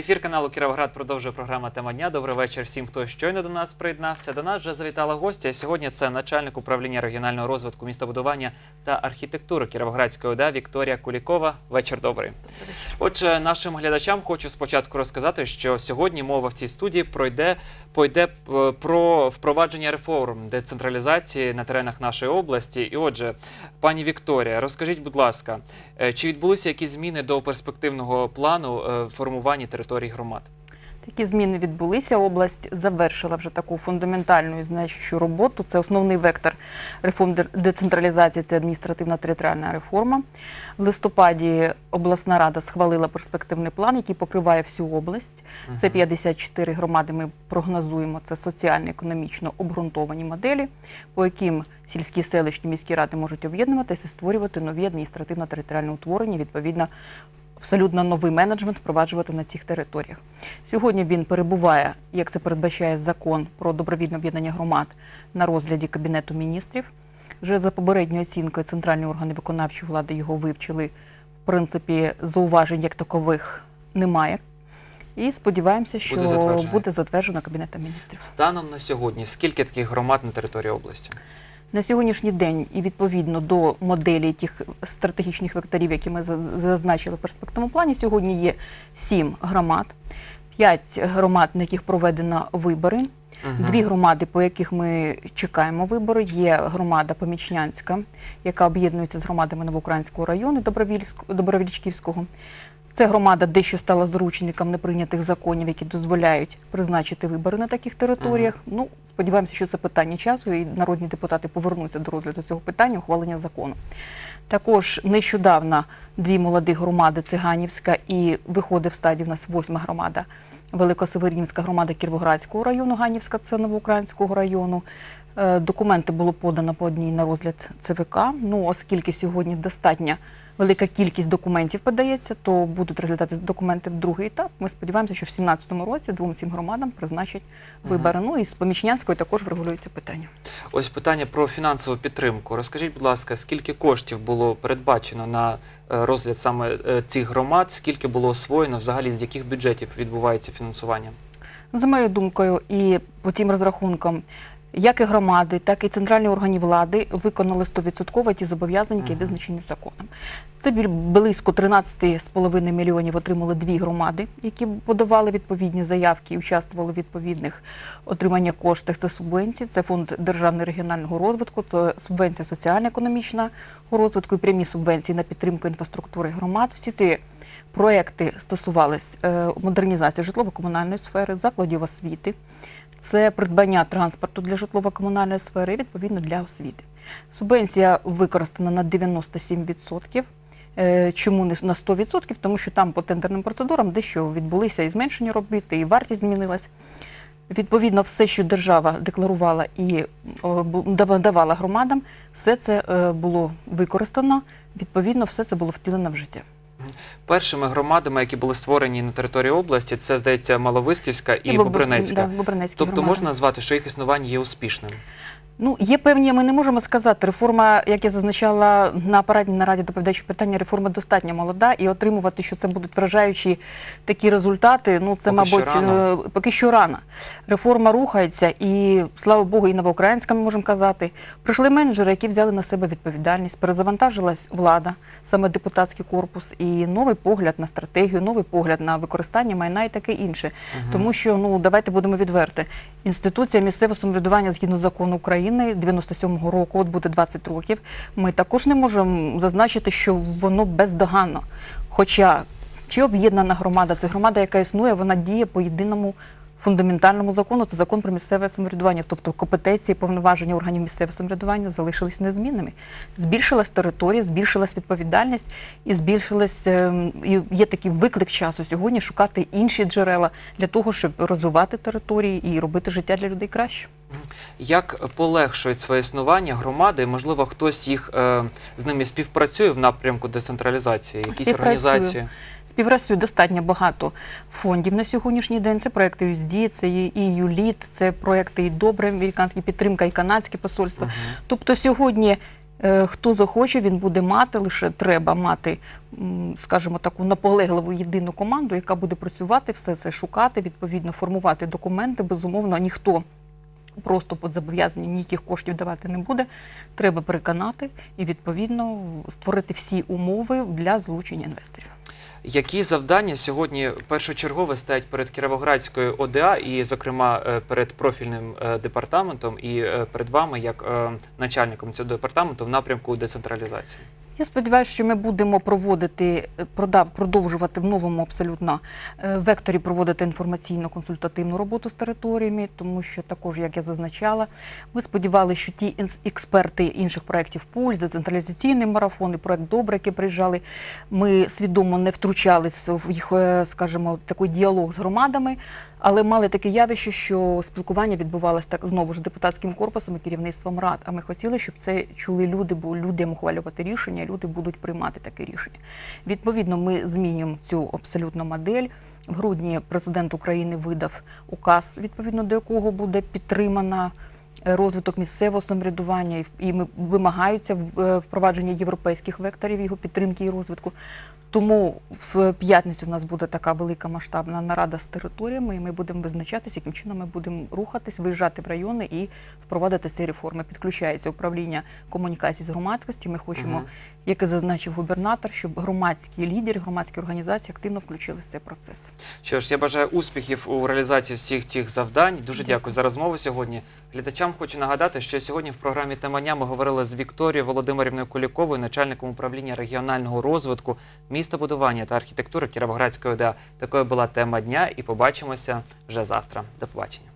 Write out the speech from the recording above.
Ефір каналу Кіровоград продовжує програма Тема дня. Добрий вечір всім, хто щойно до нас приєднався. До нас вже завітала гостя. Сьогодні це начальник управління регіонального розвитку містобудування та архітектури Кіровоградської ОДА Вікторія Кулікова. Вечір добрий. Отже, нашим глядачам хочу спочатку розказати, що сьогодні мова в цій студії пройде пойде е, про впровадження реформ децентралізації на теренах нашої області. І отже, пані Вікторія, розкажіть, будь ласка, е, чи відбулися якісь зміни до перспективного плану е, формування територій громад? Такі зміни відбулися. Область завершила вже таку фундаментальну і значущу роботу. Це основний вектор реформ децентралізації, це адміністративна територіальна реформа. В листопаді обласна рада схвалила перспективний план, який покриває всю область. Це 54 громади. Ми прогнозуємо. Це соціально-економічно обґрунтовані моделі, по яким сільські селищні міські ради можуть об'єднуватися і створювати нові адміністративно-територіальні утворення, відповідно абсолютно новий менеджмент впроваджувати на цих територіях. Сьогодні він перебуває, як це передбачає закон про добровільне об'єднання громад на розгляді Кабінету міністрів. Вже за попередньою оцінкою центральні органи виконавчої влади його вивчили. В принципі, зауважень як такових немає. І сподіваємося, що Буде затверджено. буде затверджено Кабінетом міністрів. Станом на сьогодні скільки таких громад на території області? На сьогоднішній день і відповідно до моделі тих стратегічних векторів, які ми зазначили в перспективному плані, сьогодні є сім громад, п'ять громад, на яких проведено вибори. Мгм. Дві громади, по яких ми чекаємо вибори, є громада Помічнянська, яка об'єднується з громадами Новоукраїнського району Добровільськ- Добровільчківського. Це громада дещо стала зручником неприйнятих законів, які дозволяють призначити вибори на таких територіях. Ну, сподіваємося, що це питання часу, і народні депутати повернуться до розгляду цього питання ухвалення закону. Також нещодавно дві молоді громади Циганівська і виходить в стадії в нас восьма громада. Великосеверінська громада Кіровоградського району, Ганівська це Новоукраїнського району. Е, Документи було подано по одній на розгляд ЦВК. Ну, оскільки сьогодні достатня велика кількість документів подається, то будуть розглядати документи в другий етап. Ми сподіваємося, що в 2017 році двом цим громадам призначать вибори. Ну і з Помічнянською також врегулюється питання. Ось питання про фінансову підтримку. Розкажіть, будь ласка, скільки коштів було передбачено на е, розгляд саме е, цих громад, скільки було освоєно, взагалі з яких бюджетів відбувається фінансування? За моєю думкою, і по тим розрахункам, як і громади, так і центральні органи влади виконали 100% ті зобов'язання, які визначені законом. Це близько 13,5 мільйонів отримали дві громади, які подавали відповідні заявки і участвували в відповідних отримання коштів. Це субвенції, це фонд державного регіонального розвитку, це субвенція соціально-економічного розвитку і прямі субвенції на підтримку інфраструктури громад. Всі ці проекти стосувались е, модернізації житлово-комунальної сфери, закладів освіти. Це придбання транспорту для житлово-комунальної сфери і відповідно для освіти. Субвенція використана на 97%. Е, Чому не на 100%? Тому що там по тендерним процедурам дещо відбулися і зменшення робіти, і вартість змінилась. Відповідно, все, що держава декларувала і давала громадам, все це е, було використано. Відповідно, все це було втілено в життя. Першими громадами, які були створені на території області, це здається Маловисківська і Бобр- Бобринецька. да, Бобринецькі Тобто громади. можна назвати, що їх існування є успішним. Ну, є певні, ми не можемо сказати. Реформа, як я зазначала на парадній нараді доповідаючи питання, реформа достатньо молода, і отримувати, що це будуть вражаючі такі результати. Ну, це, Поки що мабуть, рано. е, поки що рано. Реформа рухається, і слава Богу, і новоукраїнська, ми можемо казати. Прийшли менеджери, які взяли на себе відповідальність, перезавантажилась влада, саме депутатський корпус, і новий погляд на стратегію, новий погляд на використання майна і таке інше. Тому що ну давайте будемо відверти. Інституція місцевого самоврядування згідно закону України 97-го року, от буде 20 років. Ми також не можемо зазначити, що воно бездоганно. Хоча чи об'єднана громада, це громада, яка існує, вона діє по єдиному фундаментальному закону. Це закон про місцеве самоврядування. Тобто компетенції, повноваження органів місцевого самоврядування залишились незмінними. Збільшилась територія, збільшилась відповідальність і збільшилась ем, і є такий виклик часу сьогодні шукати інші джерела для того, щоб розвивати території і робити життя для людей краще. Як полегшують своє існування громади? Можливо, хтось їх е, з ними співпрацює в напрямку децентралізації, якісь організації. Співпрацює достатньо багато фондів на сьогоднішній день. Це проекти USD, це і ЮЛІТ, це проекти і добре, американські підтримка, і канадське посольство. Мгм. Тобто сьогодні Е, Хто захоче, він буде мати, лише треба мати, скажімо, таку наполегливу єдину команду, яка буде працювати, все це шукати, відповідно формувати документи. Безумовно, ніхто просто під зобов'язання ніяких коштів давати не буде. Треба переконати і відповідно створити всі умови для залучення інвесторів. Які завдання сьогодні першочергове стоять перед Кіровоградською ОДА і, зокрема, е, перед профільним е, департаментом і е, перед вами, як начальником цього департаменту в напрямку децентралізації? Я сподіваюся, що ми будемо проводити, е, продовжувати в новому абсолютно е, векторі проводити інформаційно-консультативну роботу з територіями, тому що також, як я зазначала, ми сподівалися, що ті експерти інших проєктів Пульс, децентралізаційний марафон і проєкт Добре, які приїжджали, ми свідомо не втручалися в їх, е, скажімо, такий діалог з громадами, але мали таке явище, що спілкування відбувалося так знову ж депутатським корпусом і керівництвом рад. А ми хотіли, щоб це чули люди, бо людям ухвалювати рішення, люди будуть приймати таке рішення. Відповідно, ми змінюємо цю абсолютно модель. В грудні президент України видав указ, відповідно до якого буде підтримана розвиток місцевого самоврядування, і вимагаються е, впровадження європейських векторів його підтримки і розвитку. Тому в п'ятницю в нас буде така велика масштабна нарада з територіями, і ми будемо визначатися, яким чином ми будемо рухатись, виїжджати в райони і впровадити ці реформи. Підключається управління комунікацій з громадськості. Ми хочемо, Мгм. як і зазначив губернатор, щоб громадські лідери, громадські організації активно включилися в цей процес. Що ж, я бажаю успіхів у реалізації всіх цих завдань. Дуже дякую за розмову сьогодні. Глядачам хочу нагадати, що сьогодні в програмі «Темання» ми говорили з Вікторією Володимирівною Куліковою, начальником управління регіонального розвитку, містобудування та архітектури Кіровоградської ОДА. Такою була тема дня, і побачимося вже завтра. До побачення.